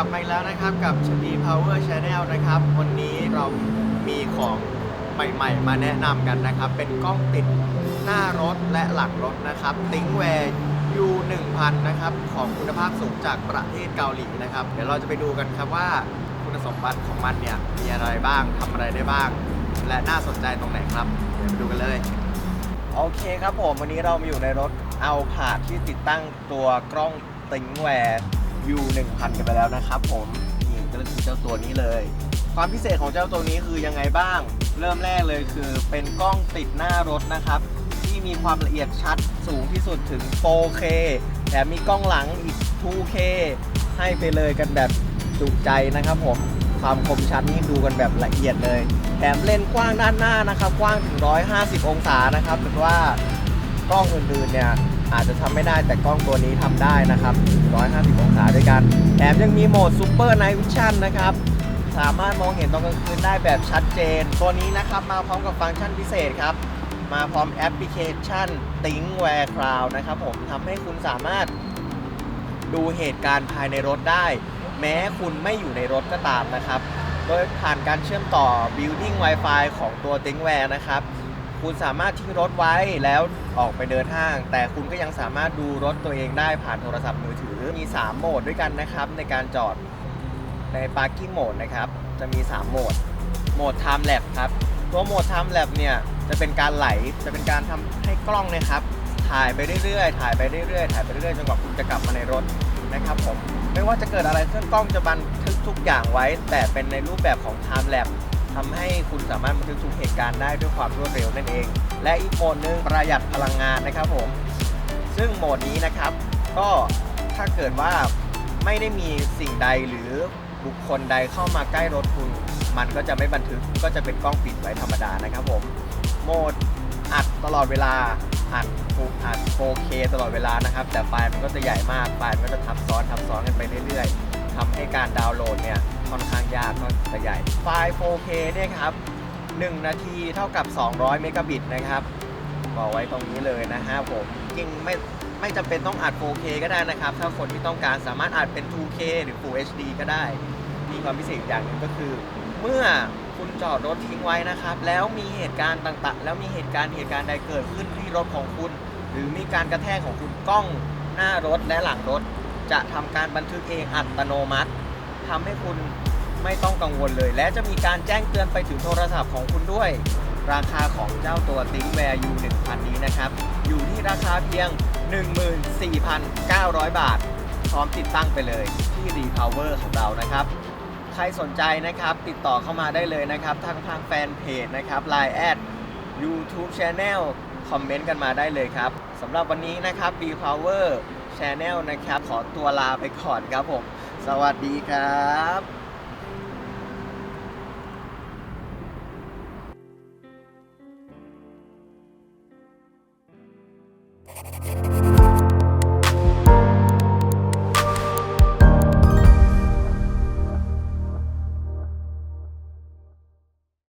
ลับมาอีกแล้วนะครับกับชดี Power Channel นะครับ วันนี้เรามีของใหม่ๆ มาแนะนำกันนะครับ เป็นกล้องติดหน้ารถและหลังรถนะครับ ติงแวร์ U 1 0 0นะครับ ของคุณภาพสูงจากประเทศเกาหลีนะครับ เดี๋ยวเราจะไปดูกันครับว่าคุณสมบัติของมันเนี่ย มีอะไรบ้างทำอะไรได้บ้าง และน่าสนใจตรงไหนครับ เดี๋ยวไปดูกันเลย โอเคครับผม วันนี้เรามาอยู่ในรถเอาผาดที่ติดตั้งตัวกล้องติงแวร์ U1000 กันไปแล้วนะครับผมนี่ก็คือเจ้าตัวนี้เลย ความพิเศษของเจ้าตัวนี้คือยังไงบ้าง เริ่มแรกเลยคือเป็นกล้องติดหน้ารถนะครับ ที่มีความละเอียดชัดสูงที่สุดถึง 4K แถมมีกล้องหลังอีก 2K ให้ไปเลยกันแบบจุใจนะครับผมความคมชัดนี่ดูกันแบบละเอียดเลย แถมเลนกว้างด้านหน้านะครับ กว้างถึง 150 องศานะครับถือว่ากล้องอื่นๆเนี่ย อาจจะทำไม่ได้แต่กล้องตัวนี้ทำได้นะครับ 150 องศาด้วยกันแถมยังมีโหมด Super Night Vision นะครับสามารถมองเห็นตอนกลางคืนได้แบบชัดเจน ตัวนี้นะครับมาพร้อมกับฟังก์ชันพิเศษครับ มาพร้อมแอปพลิเคชัน ThinkWare Cloud นะครับผมทำให้คุณสามารถดูเหตุการณ์ภายในรถได้ แม้คุณไม่อยู่ในรถก็ตามนะครับ โดยผ่านการเชื่อมต่อ Building Wi-Fi ของตัว ThinkWare นะครับ คุณสามารถทิ้งรถไว้แล้วออกไปเดินห้าง แต่คุณก็ยังสามารถดูรถตัวเองได้ผ่านโทรศัพท์มือถือ มี 3 โหมดด้วยกันนะครับ ในการจอดใน Parking Mode นะครับ จะมี 3 โหมด โหมด Time Lapse ครับ ตัวโหมด Time Lapse เนี่ย จะเป็นการไหล จะเป็นการทำให้กล้องเนะครับ ถ่ายไปเรื่อยๆ ถ่ายไปเรื่อยๆ ถ่ายไปเรื่อยๆ จนกว่าคุณจะกลับมาในรถนะครับผม ไม่ว่าจะเกิดอะไรขึ้นกล้องจะบันทึกทุกอย่างไว้ แต่เป็นในรูปแบบของ Time Lapse ทำให้คุณสามารถบันทึกทุกเหตุการณ์ได้ด้วยความรวดเร็วนั่นเอง และอีกโหมดหนึ่งประหยัดพลังงานนะครับผม ซึ่งโหมดนี้นะครับ ก็ถ้าเกิดว่าไม่ได้มีสิ่งใดหรือบุคคลใดเข้ามาใกล้รถคุณ มันก็จะไม่บันทึกก็จะเป็นกล้องปิดไว้ธรรมดานะครับผม โหมดอัดตลอดเวลาอัดฟูอัด 4K ตลอดเวลานะครับ แต่ไฟล์มันก็จะใหญ่มากไฟล์มันก็จะทับซ้อนทับซ้อนกันไปเรื่อยๆ ทำให้การดาวน์โหลดเนี่ยค่อนข้างยากก็จะใหญ่ ไฟล์ 4K เนี่ยครับ 1 นาทีเท่ากับ 200 เมกะบิตนะครับบอกไว้ตรงนี้เลยนะฮะผมจริงไม่ไม่จำเป็นต้องอัด 4K ก็ได้นะครับ ถ้าคนที่ต้องการสามารถอัดเป็น 2K หรือ Full HD ก็ได้ มีความพิเศษอีกอย่างหนึ่งก็คือ เมื่อคุณจอดรถทิ้งไว้นะครับ แล้วมีเหตุการณ์ต่างๆ แล้วมีเหตุการณ์เหตุการณ์ใดเกิดขึ้นที่รถของคุณ หรือมีการกระแทกของคุณกล้องหน้ารถและหลังรถ จะทำการบันทึกเองอัตโนมัติทำให้คุณไม่ต้องกังวลเลย และจะมีการแจ้งเตือนไปถึงโทรศัพท์ของคุณด้วย ราคาของเจ้าตัว ThinkWare U1000 นี้นะครับ อยู่ที่ราคาเพียง 14,900 บาท พร้อมติดตั้งไปเลยที่ Repower ของเรานะครับ ใครสนใจนะครับติดต่อเข้ามาได้เลยนะครับ ทางทางแฟนเพจนะครับ Line แอด YouTube Channel คอมเมนต์กันมาได้เลยครับสำหรับวันนี้นะครับ B Power Channel นะครับ ขอตัวลาไปก่อนครับผม สวัสดีครับ